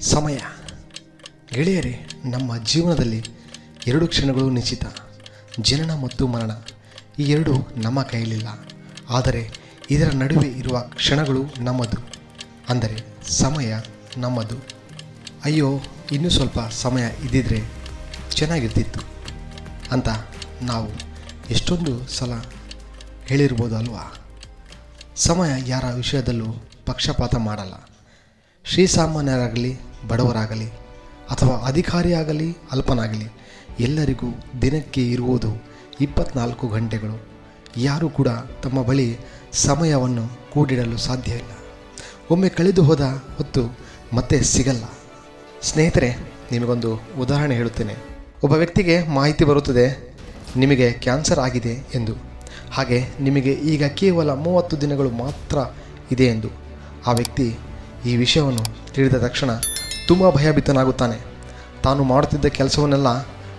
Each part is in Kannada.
ಸಮಯ. ಗೆಳೆಯರೇ, ನಮ್ಮ ಜೀವನದಲ್ಲಿ ಎರಡು ಕ್ಷಣಗಳು ನಿಶ್ಚಿತ. ಜನನ ಮತ್ತು ಮರಣ. ಈ ಎರಡು ನಮ್ಮ ಕೈಯಲ್ಲಿಲ್ಲ. ಆದರೆ ಇದರ ನಡುವೆ ಇರುವ ಕ್ಷಣಗಳು ನಮ್ಮದು. ಅಂದರೆ ಸಮಯ ನಮ್ಮದು. ಅಯ್ಯೋ, ಇನ್ನೂ ಸ್ವಲ್ಪ ಸಮಯ ಇದ್ದಿದ್ರೆ ಚೆನ್ನಾಗಿರ್ತಿತ್ತು ಅಂತ ನಾವು ಎಷ್ಟೊಂದು ಸಲ ಹೇಳಿರ್ಬೋದು ಅಲ್ವಾ? ಸಮಯ ಯಾರ ವಿಷಯದಲ್ಲೂ ಪಕ್ಷಪಾತ ಮಾಡಲ್ಲ. ಶ್ರೀಸಾಮಾನ್ಯರಾಗಲಿ ಬಡವರಾಗಲಿ ಅಥವಾ ಅಧಿಕಾರಿಯಾಗಲಿ, ಅಲ್ಪನಾಗಲಿ, ಎಲ್ಲರಿಗೂ ದಿನಕ್ಕೆ ಇರುವುದು ಇಪ್ಪತ್ನಾಲ್ಕು ಗಂಟೆಗಳು. ಯಾರೂ ಕೂಡ ತಮ್ಮ ಬಳಿ ಸಮಯವನ್ನು ಕೂಡಿಡಲು ಸಾಧ್ಯ ಇಲ್ಲ. ಒಮ್ಮೆ ಕಳೆದು ಹೋದ ಹೊತ್ತು ಮತ್ತೆ ಸಿಗಲ್ಲ. ಸ್ನೇಹಿತರೆ, ನಿಮಗೊಂದು ಉದಾಹರಣೆ ಹೇಳುತ್ತೇನೆ. ಒಬ್ಬ ವ್ಯಕ್ತಿಗೆ ಮಾಹಿತಿ ಬರುತ್ತದೆ, ನಿಮಗೆ ಕ್ಯಾನ್ಸರ್ ಆಗಿದೆ ಎಂದು. ಹಾಗೆ ನಿಮಗೆ ಈಗ ಕೇವಲ ಮೂವತ್ತು ದಿನಗಳು ಮಾತ್ರ ಇದೆ ಎಂದು. ಆ ವ್ಯಕ್ತಿ ಈ ವಿಷಯವನ್ನು ತಿಳಿದ ತಕ್ಷಣ ತುಂಬ ಭಯಭೀತನಾಗುತ್ತಾನೆ. ತಾನು ಮಾಡುತ್ತಿದ್ದ ಕೆಲಸವನ್ನೆಲ್ಲ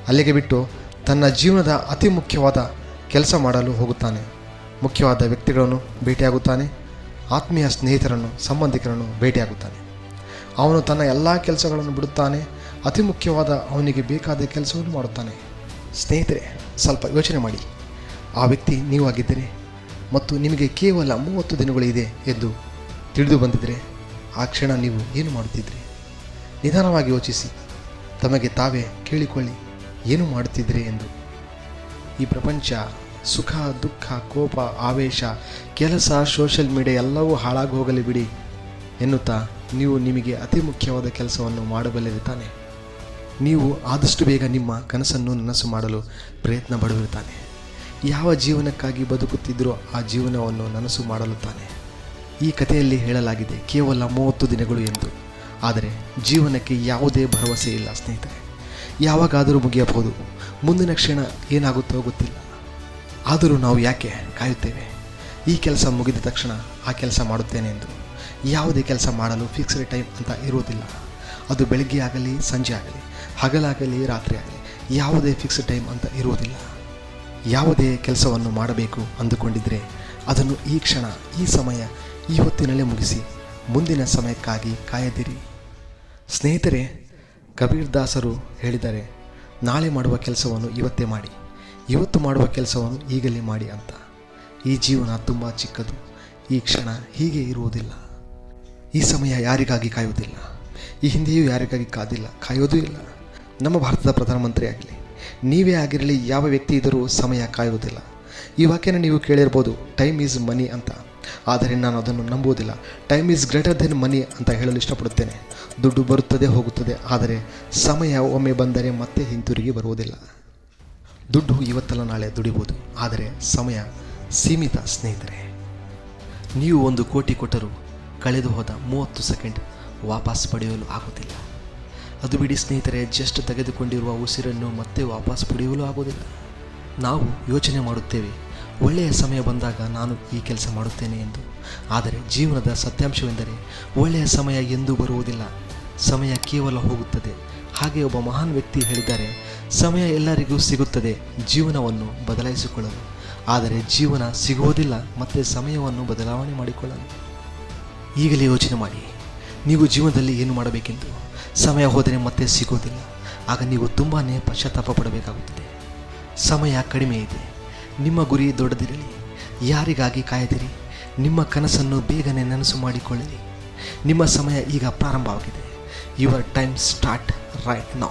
ಅಲ್ಲಿಗೆ ಬಿಟ್ಟು ತನ್ನ ಜೀವನದ ಅತಿ ಮುಖ್ಯವಾದ ಕೆಲಸ ಮಾಡಲು ಹೋಗುತ್ತಾನೆ. ಮುಖ್ಯವಾದ ವ್ಯಕ್ತಿಗಳನ್ನು ಭೇಟಿಯಾಗುತ್ತಾನೆ. ಆತ್ಮೀಯ ಸ್ನೇಹಿತರನ್ನು, ಸಂಬಂಧಿಕರನ್ನು ಭೇಟಿಯಾಗುತ್ತಾನೆ. ಅವನು ತನ್ನ ಎಲ್ಲ ಕೆಲಸಗಳನ್ನು ಬಿಡುತ್ತಾನೆ. ಅತಿ ಮುಖ್ಯವಾದ ಅವನಿಗೆ ಬೇಕಾದ ಕೆಲಸವನ್ನು ಮಾಡುತ್ತಾನೆ. ಸ್ನೇಹಿತರೆ, ಸ್ವಲ್ಪ ಯೋಚನೆ ಮಾಡಿ. ಆ ವ್ಯಕ್ತಿ ನೀವು ನೀವಾಗಿದ್ದರೆ ಮತ್ತು ನಿಮಗೆ ಕೇವಲ ಮೂವತ್ತು ದಿನಗಳಿದೆ ಎಂದು ತಿಳಿದು ಬಂದಿದ್ದರೆ ಆ ಕ್ಷಣ ನೀವು ಏನು ಮಾಡುತ್ತಿದ್ರಿ ನಿಧಾನವಾಗಿ ಯೋಚಿಸಿ. ತಮಗೆ ತಾವೇ ಕೇಳಿಕೊಳ್ಳಿ, ಏನು ಮಾಡುತ್ತಿದ್ದರೆ ಎಂದು. ಈ ಪ್ರಪಂಚ ಸುಖ, ದುಃಖ, ಕೋಪ, ಆವೇಶ, ಕೆಲಸ ಸೋಷಲ್ ಮೀಡಿಯಾ ಎಲ್ಲವೂ ಹಾಳಾಗಿ ಹೋಗಲಿ ಬಿಡಿ ಎನ್ನುತ್ತಾ ನೀವು ನಿಮಗೆ ಅತಿ ಮುಖ್ಯವಾದ ಕೆಲಸವನ್ನು ಮಾಡಬಲ್ಲಿರುತ್ತಾನೆ. ತಾನೆ ನೀವು ಆದಷ್ಟು ಬೇಗ ನಿಮ್ಮ ಕನಸನ್ನು ನನಸು ಮಾಡಲು ಪ್ರಯತ್ನ ಪಡುವಿರುತ್ತಾನೆ ಯಾವ ಜೀವನಕ್ಕಾಗಿ ಬದುಕುತ್ತಿದ್ದರೂ ಆ ಜೀವನವನ್ನು ನನಸು ಮಾಡಲು ತಾನೆ ಈ ಕಥೆಯಲ್ಲಿ ಹೇಳಲಾಗಿದೆ ಕೇವಲ ಮೂವತ್ತು ದಿನಗಳು ಎಂದು. ಆದರೆ ಜೀವನಕ್ಕೆ ಯಾವುದೇ ಭರವಸೆ ಇಲ್ಲ, ಸ್ನೇಹಿತರೆ. ಯಾವಾಗಾದರೂ ಮುಗಿಯಬಹುದು. ಮುಂದಿನ ಕ್ಷಣ ಏನಾಗುತ್ತೋ ಗೊತ್ತಿಲ್ಲ. ಆದರೂ ನಾವು ಯಾಕೆ ಕಾಯುತ್ತೇವೆ? ಈ ಕೆಲಸ ಮುಗಿದ ತಕ್ಷಣ ಆ ಕೆಲಸ ಮಾಡುತ್ತೇನೆ ಎಂದು. ಯಾವುದೇ ಕೆಲಸ ಮಾಡಲು ಫಿಕ್ಸ್ಡ್ ಟೈಮ್ ಅಂತ ಇರುವುದಿಲ್ಲ. ಅದು ಬೆಳಗ್ಗೆ ಆಗಲಿ, ಸಂಜೆ ಆಗಲಿ, ಹಗಲಾಗಲಿ, ರಾತ್ರಿ ಆಗಲಿ, ಯಾವುದೇ ಫಿಕ್ಸ್ಡ್ ಟೈಮ್ ಅಂತ ಇರುವುದಿಲ್ಲ. ಯಾವುದೇ ಕೆಲಸವನ್ನು ಮಾಡಬೇಕು ಅಂದುಕೊಂಡಿದ್ದರೆ ಅದನ್ನು ಈ ಕ್ಷಣ, ಈ ಸಮಯ, ಈ ಹೊತ್ತಿನಲ್ಲೇ ಮುಗಿಸಿ ಮುಂದಿನ ಸಮಯಕ್ಕಾಗಿ ಕಾಯದಿರಿ. ಸ್ನೇಹಿತರೆ ಕಬೀರ್ ದಾಸರು ಹೇಳಿದರೆ, ನಾಳೆ ಮಾಡುವ ಕೆಲಸವನ್ನು ಇವತ್ತೇ ಮಾಡಿ, ಇವತ್ತು ಮಾಡುವ ಕೆಲಸವನ್ನು ಈಗಲೇ ಮಾಡಿ ಅಂತ. ಈ ಜೀವನ ತುಂಬ ಚಿಕ್ಕದು, ಈ ಕ್ಷಣ ಹೀಗೆ ಇರುವುದಿಲ್ಲ. ಈ ಸಮಯ ಯಾರಿಗಾಗಿ ಕಾಯುವುದಿಲ್ಲ? ಈ ಹಿಂದೆಯೂ ಯಾರಿಗಾಗಿ ಕಾದಿಲ್ಲ? ಕಾಯೋದೂ ಇಲ್ಲ. ನಮ್ಮ ಭಾರತದ ಪ್ರಧಾನಮಂತ್ರಿ ಆಗಲಿ ನೀವೇ ಆಗಿರಲಿ, ಯಾವ ವ್ಯಕ್ತಿ ಇದ್ದರೂ ಸಮಯ ಕಾಯುವುದಿಲ್ಲ. ಈ ವಾಕ್ಯನ ನೀವು ಕೇಳಿರ್ಬೋದು ಟೈಮ್ ಈಸ್ ಮನಿ ಅಂತ. ಆದರೆ ನಾನು ಅದನ್ನು ನಂಬುವುದಿಲ್ಲ. Time is greater than money ಅಂತ ಹೇಳಲು ಇಷ್ಟಪಡುತ್ತೇನೆ. ದುಡ್ಡು ಬರುತ್ತದೆ, ಹೋಗುತ್ತದೆ, ಆದರೆ ಸಮಯ ಒಮ್ಮೆ ಬಂದರೆ ಮತ್ತೆ ಹಿಂತಿರುಗಿ ಬರುವುದಿಲ್ಲ. ದುಡ್ಡು ಇವತ್ತಲ್ಲ, ನಾಳೆ ದುಡಿಬೋದು, ಆದರೆ ಸಮಯ ಸೀಮಿತ ಸ್ನೇಹಿತರೆ. ನೀವು ಒಂದು ಕೋಟಿ ಕೊಟ್ಟರೂ ಕಳೆದು ಹೋದ ಮೂವತ್ತು ಸೆಕೆಂಡ್ ವಾಪಸ್ ಪಡೆಯಲು ಆಗುತ್ತಿಲ್ಲ ಅದು ಬಿಡಿ ಸ್ನೇಹಿತರೆ ಜಸ್ಟ್ ತೆಗೆದುಕೊಂಡಿರುವ ಉಸಿರನ್ನು ಮತ್ತೆ ವಾಪಸ್ ಪಡೆಯಲು ಆಗುವುದಿಲ್ಲ. ನಾವು ಯೋಚನೆ ಮಾಡುತ್ತೇವೆ ಒಳ್ಳೆಯ ಸಮಯ ಬಂದಾಗ ನಾನು ಈ ಕೆಲಸ ಮಾಡುತ್ತೇನೆ ಎಂದು. ಆದರೆ ಜೀವನದ ಸತ್ಯಾಂಶವೆಂದರೆ ಒಳ್ಳೆಯ ಸಮಯ ಎಂದೂ ಬರುವುದಿಲ್ಲ. ಸಮಯ ಕೇವಲ ಹೋಗುತ್ತದೆ. ಹಾಗೆ ಒಬ್ಬ ಮಹಾನ್ ವ್ಯಕ್ತಿ ಹೇಳಿದ್ದಾರೆ, ಸಮಯ ಎಲ್ಲರಿಗೂ ಸಿಗುತ್ತದೆ, ಜೀವನವನ್ನು ಬದಲಾಯಿಸಿಕೊಳ್ಳಲು. ಆದರೆ ಜೀವನ ಸಿಗುವುದಿಲ್ಲ, ಮತ್ತು ಸಮಯವನ್ನು ಬದಲಾವಣೆ ಮಾಡಿಕೊಳ್ಳಲು. ಈಗಲೇ ಯೋಚನೆ ಮಾಡಿ. ನೀವು ಜೀವನದಲ್ಲಿ ಏನು ಮಾಡಬೇಕೆಂದು. ಸಮಯ ಹೋದರೆ ಮತ್ತೆ ಸಿಗೋದಿಲ್ಲ ಆಗ ನೀವು ತುಂಬಾ ಪಶ್ಚಾತ್ತಾಪ ಪಡಬೇಕಾಗುತ್ತದೆ. ಸಮಯ ಕಡಿಮೆ ಇದೆ. ನಿಮ್ಮ ಗುರಿ ದೊಡ್ಡದಿರಲಿ. ಯಾರಿಗಾಗಿ ಕಾಯದಿರಿ? ನಿಮ್ಮ ಕನಸನ್ನು ಬೇಗನೆ ನನಸು ಮಾಡಿಕೊಳ್ಳಿರಿ. ನಿಮ್ಮ ಸಮಯ ಈಗ ಪ್ರಾರಂಭವಾಗಿದೆ. Your time start right now